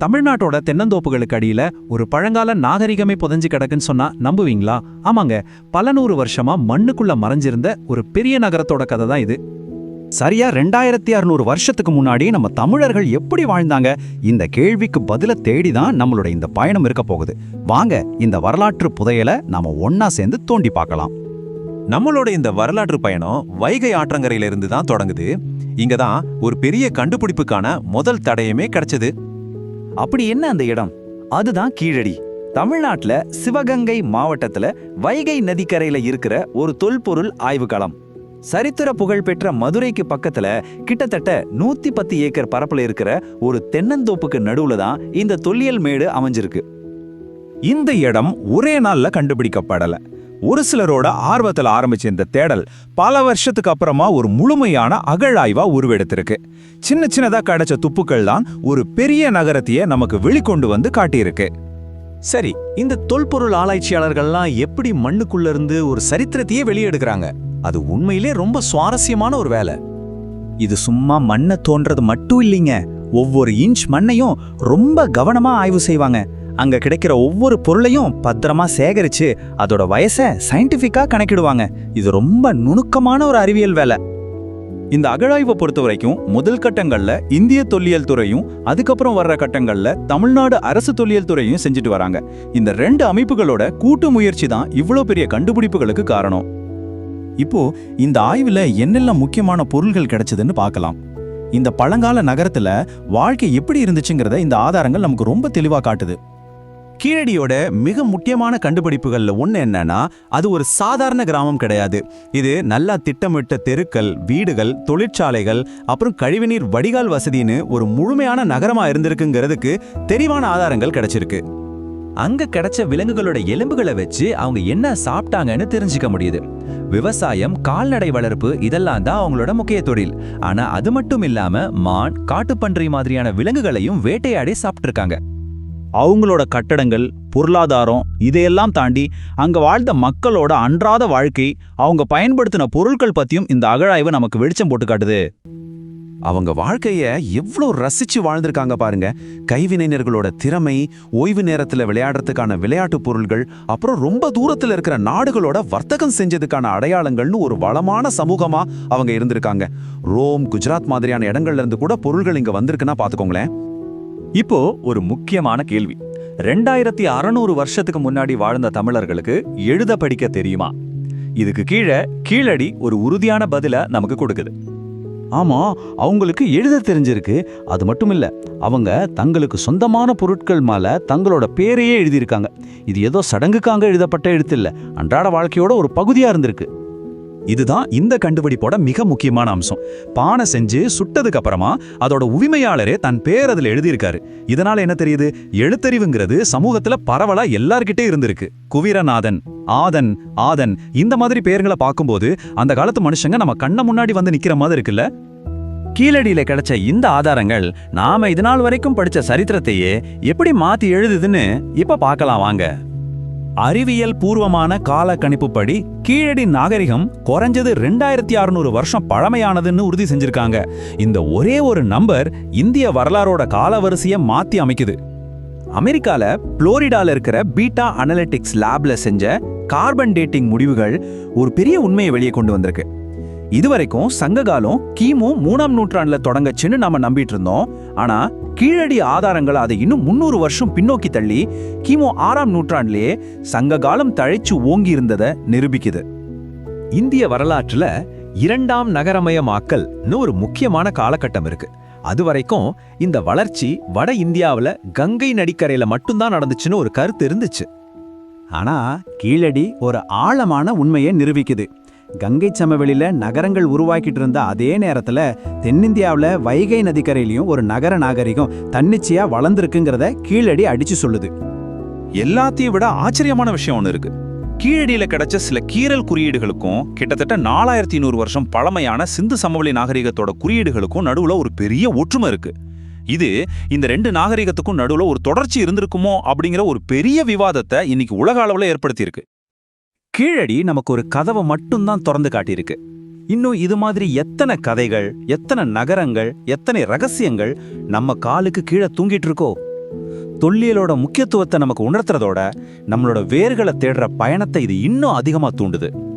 தமிழ்நாட்டோட தென்னந்தோப்புகளுக்கு அடியில ஒரு பழங்கால நாகரிகமே புதஞ்சு கிடக்குன்னு சொன்னா நம்புவீங்களா? ஆமாங்க. பல நூறு வருஷமா மண்ணுக்குள்ள மறைஞ்சிருந்த ஒரு பெரிய நகரத்தோட கதை தான் இது. சரியா ரெண்டாயிரத்தி அறுநூறு வருஷத்துக்கு முன்னாடி நம்ம தமிழர்கள் எப்படி வாழ்ந்தாங்க? இந்த கேள்விக்கு பதில தேடி தான் நம்மளோட இந்த பயணம் இருக்க போகுது. வாங்க இந்த வரலாற்று புதையலை நாம ஒன்னா சேர்ந்து தோண்டி பார்க்கலாம். நம்மளோட இந்த வரலாற்று பயணம் வைகை ஆற்றங்கரையிலிருந்து தான் தொடங்குது. இங்க தான் ஒரு பெரிய கண்டுபிடிப்புக்கான முதல் தடையுமே கிடைச்சது. அப்படி என்ன அந்த இடம்? அதுதான் கீழடி. தமிழ்நாட்டில் சிவகங்கை மாவட்டத்தில் வைகை நதிக்கரையில் இருக்கிற ஒரு தொல்பொருள் ஆய்வுக்களம் சரித்திர புகழ்பெற்ற மதுரைக்கு பக்கத்துல கிட்டத்தட்ட நூத்தி பத்து ஏக்கர் பரப்புல இருக்கிற ஒரு தென்னந்தோப்புக்கு நடுவுல தான் இந்த தொல்லியல் மேடு அமைஞ்சிருக்கு. இந்த இடம் ஒரே நாள்ல கண்டுபிடிக்கப்படலை. ஒரு சிலரோட ஆர்வத்தில் ஆரம்பிச்ச இந்த தேடல் பல வருஷத்துக்கு அப்புறமா ஒரு முழுமையான அகழாய்வா உருவெடுத்திருக்கு. சின்ன சின்னதா கிடைச்ச துப்புக்கள் தான் ஒரு பெரிய நகரத்தையே நமக்கு வெளிக்கொண்டு வந்து காட்டியிருக்கு. சரி இந்த தொல்பொருள் ஆராய்ச்சியாளர்கள்லாம் எப்படி மண்ணுக்குள்ள இருந்து ஒரு சரித்திரத்தையே வெளியெடுக்கிறாங்க? அது உண்மையிலே ரொம்ப சுவாரஸ்யமான ஒரு வேலை. இது சும்மா மண்ணை தோன்றது மட்டும் இல்லைங்க. ஒவ்வொரு இன்ச் மண்ணையும் ரொம்ப கவனமா ஆய்வு செய்வாங்க. அங்க கிடைக்கிற ஒவ்வொரு பொருளையும் பத்திரமா சேகரிச்சு அதோட வயசை சயின்டிஃபிக்கா கணக்கிடுவாங்க. இது ரொம்ப நுணுக்கமான ஒரு அறிவியல் வேலை. இந்த அகழாய்வை பொறுத்த வரைக்கும் முதல் கட்டங்கள்ல இந்திய தொல்லியல் துறையும் அதுக்கப்புறம் வர்ற கட்டங்கள்ல தமிழ்நாடு அரசு தொல்லியல் துறையும் செஞ்சுட்டு வராங்க. இந்த ரெண்டு அமைப்புகளோட கூட்டு முயற்சி தான் இவ்வளோ பெரிய கண்டுபிடிப்புகளுக்கு காரணம். இப்போ இந்த ஆய்வுல என்னெல்லாம் முக்கியமான பொருள்கள் கிடைச்சதுன்னு பார்க்கலாம். இந்த பழங்கால நகரத்துல வாழ்க்கை எப்படி இருந்துச்சுங்கிறத இந்த ஆதாரங்கள் நமக்கு ரொம்ப தெளிவா காட்டுது. கீழடியோட மிக முக்கியமான கண்டுபிடிப்புகளில் ஒன்று என்னன்னா அது ஒரு சாதாரண கிராமம் கிடையாது. இது நல்லா திட்டமிட்ட தெருக்கள் வீடுகள் தொழிற்சாலைகள் அப்புறம் கழிவுநீர் வடிகால் வசதின்னு ஒரு முழுமையான நகரமாக இருந்திருக்குங்கிறதுக்கு தெளிவான ஆதாரங்கள் கிடைச்சிருக்கு. அங்க கிடைச்ச விலங்குகளோட எலும்புகளை வச்சு அவங்க என்ன சாப்பிட்டாங்கன்னு தெரிஞ்சுக்க முடியுது. விவசாயம் கால்நடை வளர்ப்பு இதெல்லாம் தான் அவங்களோட முக்கிய தொழில். ஆனா அது மட்டும் இல்லாம மான் காட்டுப்பன்றி மாதிரியான விலங்குகளையும் வேட்டையாடி சாப்பிட்டிருக்காங்க. அவங்களோட கட்டடங்கள் பொருளாதாரம் இதையெல்லாம் தாண்டி அங்கே வாழ்ந்த மக்களோட அன்றாத வாழ்க்கை அவங்க பயன்படுத்தின பொருட்கள் பற்றியும் இந்த அகழாய்வு நமக்கு வெளிச்சம் போட்டு காட்டுது. அவங்க வாழ்க்கையை எவ்வளோ ரசிச்சு வாழ்ந்திருக்காங்க பாருங்க. கைவினைஞர்களோட திறமை ஓய்வு நேரத்தில் விளையாடுறதுக்கான விளையாட்டு பொருள்கள் அப்புறம் ரொம்ப தூரத்தில் இருக்கிற நாடுகளோட வர்த்தகம் செஞ்சதுக்கான அடையாளங்கள்னு ஒரு வளமான சமூகமாக அவங்க இருந்திருக்காங்க. ரோம் குஜராத் மாதிரியான இடங்கள்ல இருந்து கூட பொருள்கள் இங்கே வந்திருக்குன்னா பார்த்துக்கோங்களேன் இப்போ ஒரு முக்கியமான கேள்வி. ரெண்டாயிரத்தி அறநூறு வருஷத்துக்கு முன்னாடி வாழ்ந்த தமிழர்களுக்கு எழுத படிக்க தெரியுமா? இதுக்கு கீழே கீழடி ஒரு உறுதியான பதில நமக்கு கொடுக்குது. ஆமா அவங்களுக்கு எழுத தெரிஞ்சிருக்கு. அது மட்டும் இல்ல அவங்க தங்களுக்கு சொந்தமான பொருட்கள் மேல தங்களோட பேரையே எழுதியிருக்காங்க. இது ஏதோ சடங்குக்காக எழுதப்பட்ட எழுத்து இல்ல. அன்றாட வாழ்க்கையோட ஒரு பகுதியா இருந்திருக்கு. இதுதான் இந்த கண்டுபிடிப்போட மிக முக்கியமான அம்சம். பானை செஞ்சு சுட்டதுக்கு அப்புறமா அதோட உரிமையாளரே தன் பேர் அதில் எழுதியிருக்காரு. இதனால என்ன தெரியுது? எழுத்தறிவுங்கிறது சமூகத்துல பரவலா எல்லார்கிட்டே இருந்திருக்கு. குவீரநாதன் ஆதன் ஆதன் இந்த மாதிரி பேர்களை பார்க்கும்போது அந்த காலத்து மனுஷங்க நம்ம கண்ண முன்னாடி வந்து நிக்கிற மாதிரி இருக்குல்ல? கீழடியில கிடைச்ச இந்த ஆதாரங்கள் நாம இது நாள் வரைக்கும் படிச்ச சரித்திரத்தையே எப்படி மாத்தி எழுதுதுன்னு இப்ப பார்க்கலாம் வாங்க. அறிவியல் பூர்வமான கால கணிப்புப்படி கீழடி நாகரிகம் குறைஞ்சது ரெண்டாயிரத்தி அறுநூறு வருஷம் பழமையானதுன்னு உறுதி செஞ்சிருக்காங்க. இந்த ஒரே ஒரு நம்பர் இந்திய வரலாறோட காலவரிசையை மாத்தி அமைக்குது. அமெரிக்கால புளோரிடால இருக்கிற பீட்டா அனலிட்டிக்ஸ் லேப்ல செஞ்ச கார்பன் டேட்டிங் முடிவுகள் ஒரு பெரிய உண்மையை வெளியே கொண்டு வந்திருக்கு. இதுவரைக்கும் சங்ககாலம் கிமு மூணாம் நூற்றாண்டுல தொடங்கச்சுன்னு நாம நம்பிட்டு இருந்தோம். ஆனா கீழடி ஆதாரங்கள் அதை இன்னும் முன்னூறு வருஷம் பின்னோக்கி தள்ளி கிமு ஆறாம் நூற்றாண்டிலேயே சங்க காலம் தழைச்சு ஓங்கி இருந்ததை நிரூபிக்குது. இந்திய வரலாற்றுல இரண்டாம் நகரமயமாக்கல்னு ஒரு முக்கியமான காலகட்டம் இருக்கு. அது வரைக்கும் இந்த வளர்ச்சி வட இந்தியாவில் கங்கை நடிக்கரையில் மட்டும்தான் நடந்துச்சுன்னு ஒரு கருத்து இருந்துச்சு. ஆனால் கீழடி ஒரு ஆழமான உண்மையை நிரூபிக்குது. கங்கை சமவெளியில நகரங்கள் உருவாக்கிட்டு இருந்த அதே நேரத்துல தென்னிந்தியாவில் வைகை நதிக்கரையிலையும் ஒரு நகர நாகரிகம் தன்னிச்சையா வளர்ந்துருக்குங்கிறத கீழடி அடிச்சு சொல்லுது. எல்லாத்தையும் விட ஆச்சரியமான விஷயம் ஒன்று இருக்கு. கீழடியில் கிடைச்ச சில கீறல் குறியீடுகளுக்கும் கிட்டத்தட்ட நாலாயிரத்தி நூறு வருஷம் பழமையான சிந்து சமவெளி நாகரிகத்தோட குறியீடுகளுக்கும் நடுவில் ஒரு பெரிய ஒற்றுமை இருக்கு. இது இந்த ரெண்டு நாகரிகத்துக்கும் நடுவில் ஒரு தொடர்ச்சி இருந்திருக்குமோ அப்படிங்கிற ஒரு பெரிய விவாதத்தை இன்னைக்கு உலக அளவில் ஏற்படுத்தியிருக்கு. கீழடி நமக்கு ஒரு கதவை மட்டும்தான் திறந்து காட்டியிருக்கு. இன்னும் இது மாதிரி எத்தனை கதைகள் எத்தனை நகரங்கள் எத்தனை ரகசியங்கள் நம்ம காலுக்கு கீழே தூங்கிட்டு இருக்கோ? தொல்லியலோட முக்கியத்துவத்தை நமக்கு உணர்த்துறதோட நம்மளோட வேர்களை தேடுற பயணத்தை இது இன்னும் அதிகமாக தூண்டுது.